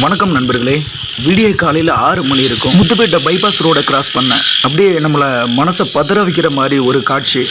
வணக்கம் நண்பர்களே. விடிய காலையில் ஆறு மணி இருக்கும். முத்துப்பேட்டை பைபாஸ் ரோடை கிராஸ் பண்ணேன். அப்படியே நம்மளை மனசை பதற வைக்கிற மாதிரி ஒரு காட்சி.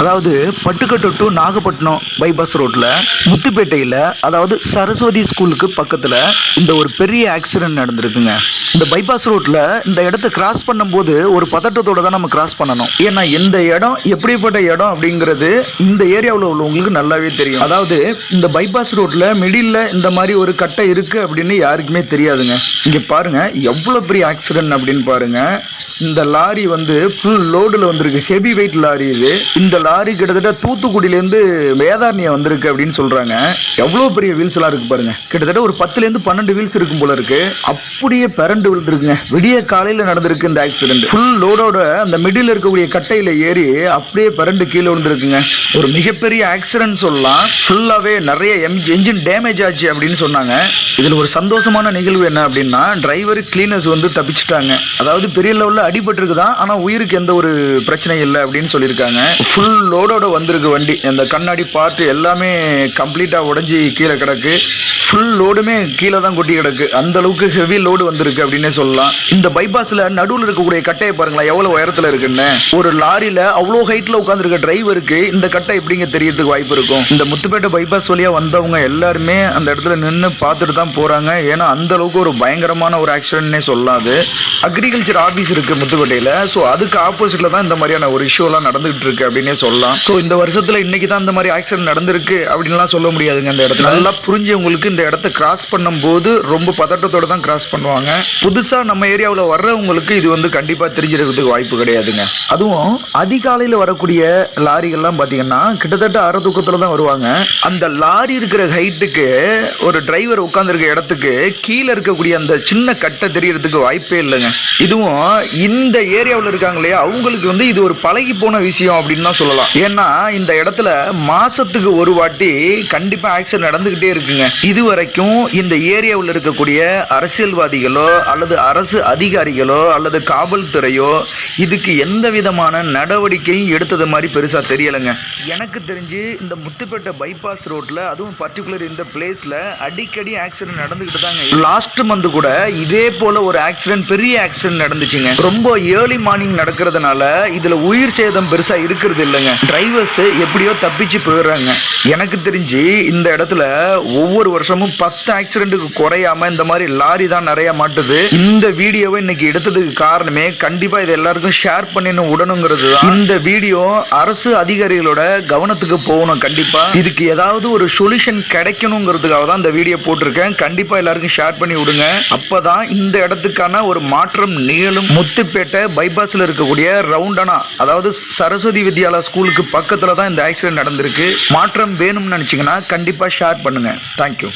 அதாவது பட்டுக்கட்டு டு நாகப்பட்டினம் பைபாஸ் ரோட்டில் முத்துப்பேட்டையில் அதாவது சரஸ்வதி ஸ்கூலுக்கு பக்கத்தில் இந்த ஒரு பெரிய ஆக்சிடென்ட் நடந்திருக்குங்க. இந்த பைபாஸ் ரோட்டில் இந்த இடத்த கிராஸ் பண்ணும்போது ஒரு பதட்டத்தோட தான் நம்ம கிராஸ் பண்ணணும். ஏன்னா இந்த இடம் எப்படிப்பட்ட இடம் அப்படிங்கிறது இந்த ஏரியாவில் உள்ளவங்களுக்கு நல்லாவே தெரியும். அதாவது இந்த பைபாஸ் ரோட்டில் மிடில் இந்த மாதிரி ஒரு கட்டை இருக்குது அப்படின்னு யாருக்குமே தெரியாதுங்க. இங்கே பாருங்க எவ்வளோ பெரிய ஆக்சிடென்ட் அப்படின்னு பாருங்க. இந்த லாரி வந்து ஃபுல் லோடில் வந்திருக்கு ஹெவி வெயிட் லாரி இது. இந்த லாரி கிட்டத்தட்ட தூத்துக்குடியிலேருந்து வேதாரணியை வந்திருக்கு அப்படின்னு சொல்கிறாங்க எவ்வளோ பெரிய வீல்ஸ் எல்லாம் பாருங்கள் கிட்டத்தட்ட ஒரு பத்துலேருந்து பன்னெண்டு வீல்ஸ் இருக்கும் போல இருக்குது அப்படியே பிறண்டு விழுந்துருக்குங்க. விடிய காலையில் நடந்திருக்கு இந்த ஆக்சிடென்ட் ஃபுல் லோடோட அந்த மிடில் இருக்கக்கூடிய கட்டையில் ஏறி அப்படியே பிறண்டு கீழே விழுந்துருக்குங்க. ஒரு மிகப்பெரிய ஆக்சிடென்ட் சொல்லலாம். ஃபுல்லாகவே நிறைய எம் என்ஜின் டேமேஜ் ஆச்சு அப்படின்னு சொன்னாங்க. இதில் ஒரு சந்தோஷமான நிகழ்வு என்ன அப்படின்னா டிரைவர் கிளீனர்ஸ் வந்து தப்பிச்சிட்டாங்க. அதாவது பெரிய லெவலில் அடிபட்டிருக்குதான் ஆனால் உயிருக்கு எந்த ஒரு பிரச்சனையும் இல்லை அப்படின்னு சொல்லியிருக்காங்க. ஃபுல் லோடோட வந்திருக்கு வண்டி. அந்த கண்ணாடி பார்ட் எல்லாமே கம்ப்ளீட்டாக உடஞ்சி கீழே கிடக்கு. ஃபுல் லோடுமே கீழே தான் கொட்டி கிடக்கு. அந்த அளவுக்கு ஹெவி லோடு வந்திருக்கு அப்படின்னே சொல்லலாம். இந்த பைபாஸில் நடுவில் இருக்கக்கூடிய கட்டையை பாருங்களேன் எவ்வளோ உயரத்தில் இருக்குன்னு. ஒரு லாரியில் அவ்வளோ ஹைட்டில் உட்காந்துருக்க டிரைவருக்கு இந்த கட்டை எப்படிங்க தெரியறதுக்கு வாய்ப்பு இருக்கும்? இந்த முத்துப்பேட்டை பைபாஸ் வழியாக வந்தவங்க எல்லாருமே அந்த இடத்துல நின்று பார்த்துட்டு தான் போகிறாங்க ஏன்னா அந்த அளவுக்கு ஒரு பயங்கரமான ஒரு ஆக்சிடென்ட்னே சொல்லாது. அக்ரிகல்ச்சர் ஆஃபீஸ் இருக்கு முத்துப்பேட்டையில் ஸோ அதுக்கு ஆப்போசிட்டில் தான் இந்த மாதிரியான ஒரு இஷ்யூலாம் நடந்துகிட்டு இருக்கு அப்படின்னே சொல்லலாம். ஸோ இந்த வருஷத்தில் இன்னைக்கு தான் இந்த மாதிரி ஆக்சிடென்ட் நடந்திருக்கு அப்படின்லாம் சொல்ல முடியாதுங்க அந்த இடத்துல. நல்லா புரிஞ்சவங்களுக்கு இந்த இடத்த கிராஸ் பண்ணும்போது ரொம்ப பதட்டத்தோட தான் கிராஸ் பண்ணுவாங்க. புதுசாக நம்ம ஏரியாவில் வர்றவங்களுக்கு இது வந்து கண்டிப்பாக தெரிஞ்சிருக்கிறதுக்கு வாய்ப்பு கிடையாதுங்க. அதுவும் அதிகாலையில் வரக்கூடிய லாரிகள்லாம் பார்த்தீங்கன்னா கிட்டத்தட்ட அரை தூக்கத்தில் தான் வருவாங்க. அந்த லாரி இருக்கிற ஹைட்டுக்கு ஒரு டிரைவர் உட்காந்துருக்க இடத்துக்கு கீழே இருக்கக்கூடிய அந்த சின்ன கட்டை தெரியறதுக்கு வாய்ப்பே இல்லைங்க. இதுவும் இந்த ஏரியாவில் இருக்காங்க இல்லையா அவங்களுக்கு வந்து இது ஒரு பழகி போன விஷயம் அப்படின்னு தான் சொல்லலாம். ஏன்னா இந்த இடத்துல மாசத்துக்கு ஒரு வாட்டி கண்டிப்பா ஆக்சிடென்ட் நடந்துகிட்டே இருக்குங்க. இது வரைக்கும் இந்த ஏரியாவில் இருக்கக்கூடிய அரசியல்வாதிகளோ அல்லது அரசு அதிகாரிகளோ அல்லது காவல்துறையோ இதுக்கு எந்த விதமான நடவடிக்கையும் எடுத்தது மாதிரி பெருசா தெரியலைங்க. எனக்கு தெரிஞ்சு இந்த முத்துப்பேட்டை பைபாஸ் ரோட்ல அதுவும் பர்டிகுலர் இந்த பிளேஸ்ல அடிக்கடி ஆக்சிடென்ட் நடந்துகிட்டு தாங்க. லாஸ்ட் மந்த் கூட இதே போல ஒரு ஆக்சிடென்ட் பெரிய ஆக்சிடென்ட் நடந்துச்சுங்க. ரொம்ப ஏர்லி மார்னிங் நடக்கிறதுனால இதுல உயிர் சேதம் பெருசா இருக்கிறது இல்லைங்க. டிரைவர்ஸ் எப்படியோ தப்பிச்சு போயிடுறாங்க. எனக்கு தெரிஞ்சு இந்த இடத்துல ஒவ்வொரு வருஷமும் பத்து ஆக்சிடென்ட்டுக்கு குறையாம இந்த மாதிரி லாரி தான் நிறைய மாட்டுது. இந்த வீடியோவை இன்னைக்கு எடுத்ததுக்கு காரணமே கண்டிப்பா இது எல்லாருக்கும் ஷேர் பண்ணின்னு விடணுங்கிறது தான். இந்த வீடியோ அரசு அதிகாரிகளோட கவனத்துக்கு போகணும் கண்டிப்பா. இதுக்கு ஏதாவது ஒரு சொல்யூஷன் கிடைக்கணுங்கிறதுக்காக தான் இந்த வீடியோ போட்டிருக்கேன். கண்டிப்பா எல்லாருக்கும் ஷேர் பண்ணி விடுங்க. அப்பதான் இந்த இடத்துக்கான ஒரு மாற்றம் நிகழும். முத்துப்பேட்டை பைபாஸ்ல இருக்கக்கூடிய ரவுண்டனா அதாவது சரஸ்வதி வித்யாலா ஸ்கூலுக்கு பக்கத்துல தான் இந்த ஆக்சிடென்ட் நடந்திருக்கு. மாற்றம் வேணும்னு நினைச்சீங்கன்னா கண்டிப்பா ஷேர் பண்ணுங்க. தேங்க்யூ